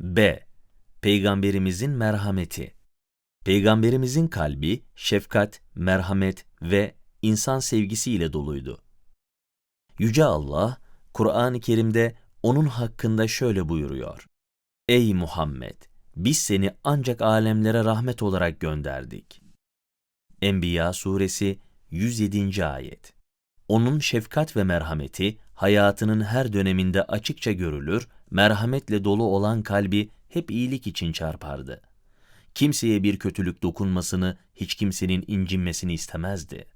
B. Peygamberimizin merhameti. Peygamberimizin kalbi şefkat, merhamet ve insan sevgisi ile doluydu. Yüce Allah, Kur'an-ı Kerim'de onun hakkında şöyle buyuruyor. Ey Muhammed! Biz seni ancak alemlere rahmet olarak gönderdik. Enbiya suresi 107. ayet. Onun şefkat ve merhameti hayatının her döneminde açıkça görülür, merhametle dolu olan kalbi hep iyilik için çarpardı. Kimseye bir kötülük dokunmasını, hiç kimsenin incinmesini istemezdi.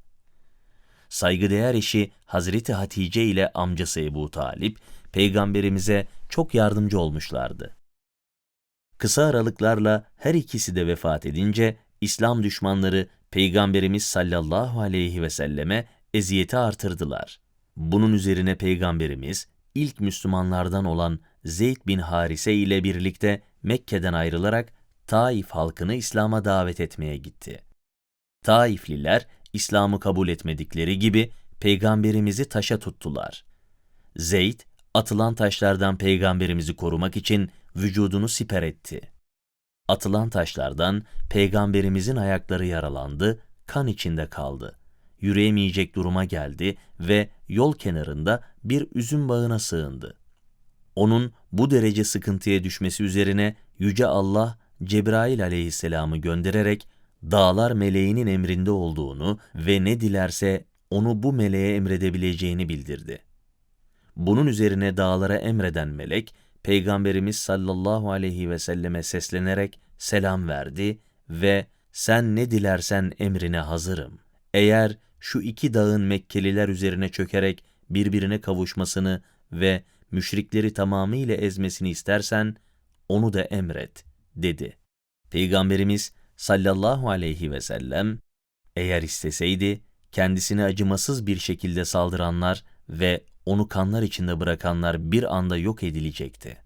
Saygıdeğer eşi Hazreti Hatice ile amcası Ebu Talip, peygamberimize çok yardımcı olmuşlardı. Kısa aralıklarla her ikisi de vefat edince, İslam düşmanları Peygamberimiz sallallahu aleyhi ve selleme eziyeti artırdılar. Bunun üzerine Peygamberimiz, ilk Müslümanlardan olan Zeyd bin Harise ile birlikte Mekke'den ayrılarak Taif halkını İslam'a davet etmeye gitti. Taifliler, İslam'ı kabul etmedikleri gibi Peygamberimizi taşa tuttular. Zeyd, atılan taşlardan Peygamberimizi korumak için vücudunu siper etti. Atılan taşlardan Peygamberimizin ayakları yaralandı, kan içinde kaldı. Yürüyemeyecek duruma geldi ve yol kenarında bir üzüm bağına sığındı. Onun bu derece sıkıntıya düşmesi üzerine Yüce Allah Cebrail aleyhisselamı göndererek dağlar meleğinin emrinde olduğunu ve ne dilerse onu bu meleğe emredebileceğini bildirdi. Bunun üzerine dağlara emreden melek, Peygamberimiz sallallahu aleyhi ve selleme seslenerek selam verdi ve sen ne dilersen emrine hazırım. Eğer şu iki dağın Mekkeliler üzerine çökerek birbirine kavuşmasını ve müşrikleri tamamıyla ezmesini istersen onu da emret dedi. Peygamberimiz sallallahu aleyhi ve sellem eğer isteseydi kendisine acımasız bir şekilde saldıranlar ve onu kanlar içinde bırakanlar bir anda yok edilecekti.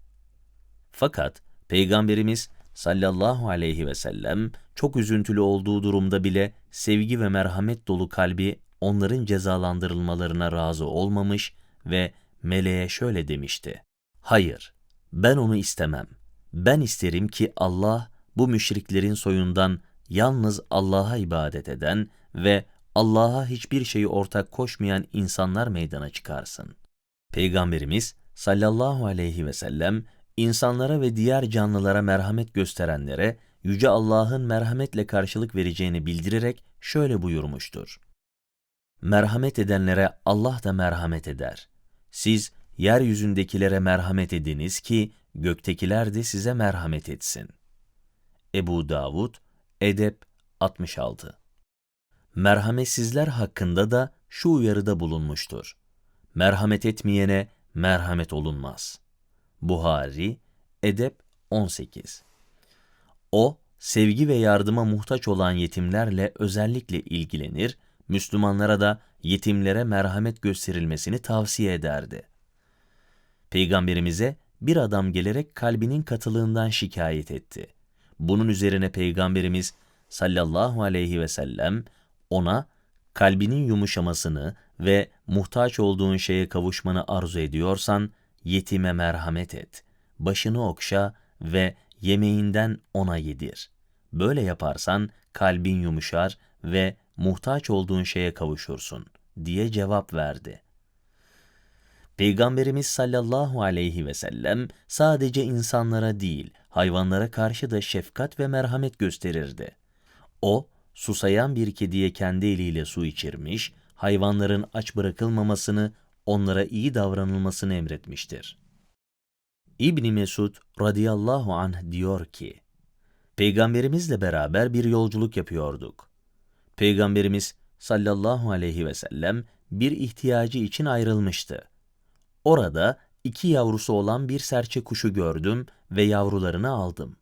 Fakat Peygamberimiz sallallahu aleyhi ve sellem çok üzüntülü olduğu durumda bile sevgi ve merhamet dolu kalbi onların cezalandırılmalarına razı olmamış ve meleğe şöyle demişti. Hayır, ben onu istemem. Ben isterim ki Allah bu müşriklerin soyundan yalnız Allah'a ibadet eden ve Allah'a hiçbir şeyi ortak koşmayan insanlar meydana çıkarsın. Peygamberimiz sallallahu aleyhi ve sellem insanlara ve diğer canlılara merhamet gösterenlere Yüce Allah'ın merhametle karşılık vereceğini bildirerek şöyle buyurmuştur. Merhamet edenlere Allah da merhamet eder. Siz yeryüzündekilere merhamet ediniz ki göktekiler de size merhamet etsin. Ebu Davud, Edep 66 Merhametsizler hakkında da şu uyarıda bulunmuştur. Merhamet etmeyene merhamet olunmaz. Buhari, Edep 18 O, sevgi ve yardıma muhtaç olan yetimlerle özellikle ilgilenir, Müslümanlara da yetimlere merhamet gösterilmesini tavsiye ederdi. Peygamberimize bir adam gelerek kalbinin katılığından şikayet etti. Bunun üzerine Peygamberimiz sallallahu aleyhi ve sellem ona kalbinin yumuşamasını ve muhtaç olduğun şeye kavuşmanı arzu ediyorsan yetime merhamet et, başını okşa ve yemeğinden ona yedir. Böyle yaparsan kalbin yumuşar ve muhtaç olduğun şeye kavuşursun diye cevap verdi. Peygamberimiz sallallahu aleyhi ve sellem sadece insanlara değil, hayvanlara karşı da şefkat ve merhamet gösterirdi. O, susayan bir kediye kendi eliyle su içirmiş, hayvanların aç bırakılmamasını, onlara iyi davranılmasını emretmiştir. İbni Mesud radıyallahu anh diyor ki, Peygamberimizle beraber bir yolculuk yapıyorduk. Peygamberimiz sallallahu aleyhi ve sellem bir ihtiyacı için ayrılmıştı. Orada iki yavrusu olan bir serçe kuşu gördüm ve yavrularını aldım.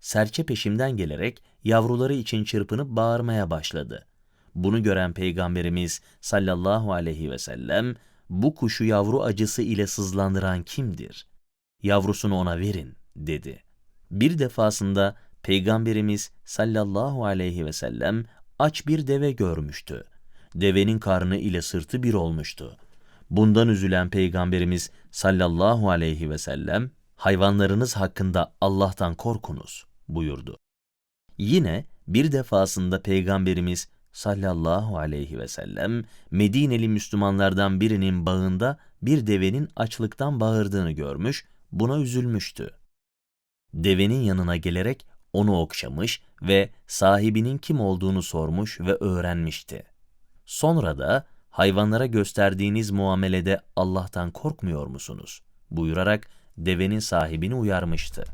Serçe peşimden gelerek yavruları için çırpınıp bağırmaya başladı. Bunu gören Peygamberimiz sallallahu aleyhi ve sellem, bu kuşu yavru acısı ile sızlandıran kimdir? Yavrusunu ona verin, dedi. Bir defasında Peygamberimiz sallallahu aleyhi ve sellem aç bir deve görmüştü. Devenin karnı ile sırtı bir olmuştu. Bundan üzülen Peygamberimiz sallallahu aleyhi ve sellem, hayvanlarınız hakkında Allah'tan korkunuz buyurdu. Yine bir defasında Peygamberimiz sallallahu aleyhi ve sellem Medineli Müslümanlardan birinin bağında bir devenin açlıktan bağırdığını görmüş, buna üzülmüştü. Devenin yanına gelerek onu okşamış ve sahibinin kim olduğunu sormuş ve öğrenmişti. Sonra da hayvanlara gösterdiğiniz muamelede Allah'tan korkmuyor musunuz? buyurarak devenin sahibini uyarmıştı.